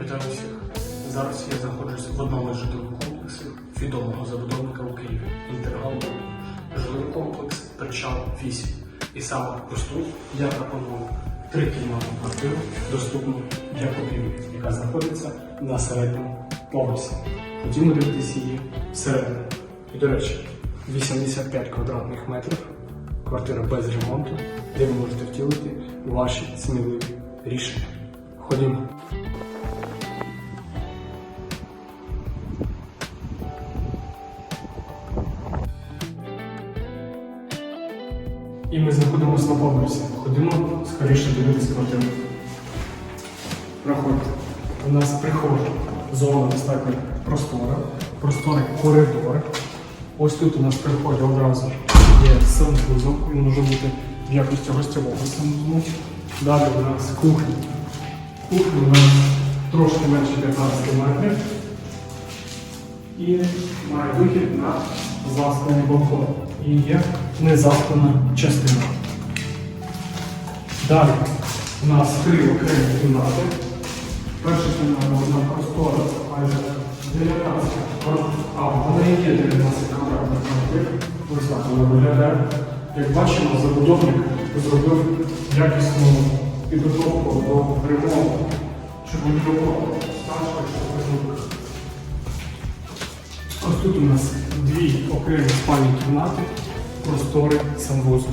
Вітаю всіх. Зараз я знаходжусь в одному із житлових комплексів відомого забудовника у Києві Інтергал. Жилий комплекс Причал 8. І саме тут я пропоную трикімнатну квартиру, доступну для купівлі, яка знаходиться на середньому поверсі. Ходімо дивитися її всередину. І, до речі, 85 квадратних метрів, квартира без ремонту, де ви можете втілити ваші сміливі рішення. Ходімо. І ми знаходимося на поверсі. Ходімо скоріше дивитися квартиру. Проходьте. У нас прихожа. Зона достатньо простора, просторий коридор. Ось тут у нас приходить одразу є санвузол. Він може бути в якості гостєвого санвузлу. Далі у нас кухня. Кухня у нас трошки менше 15 метрів. І має вихід на засклений балкон. І є незасклена частина. Далі у нас три окремі кімнати. Перша кімната вона простора, майже 19 а вона є 19 квадратних метрів. Ось так вона виглядає. Як бачимо, забудовник зробив якісну підготовку до ремонту, щоб було старших, щоб Ось тут у нас дві окремі спальні кімнати, простори санвузол.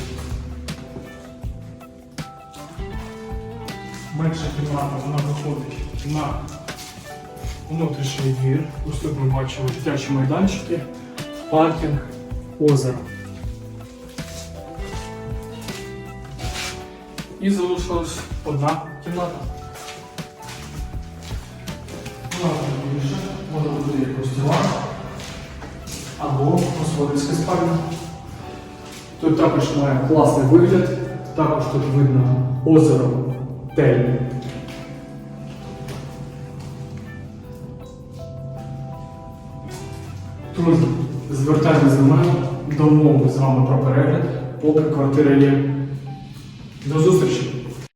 Менша кімната вона виходить на внутрішній двір. Ось тут ми бачимо дитячі майданчики, паркінг, озеро. І залишилась одна кімната. Вона більше, може бути як гостєва або господарська спальня. Тут також має класний вигляд, також тут видно озеро Тельні. Друзі, звертайтеся до мене, домовимося з вами про перегляд, поки квартира є. До зустрічі!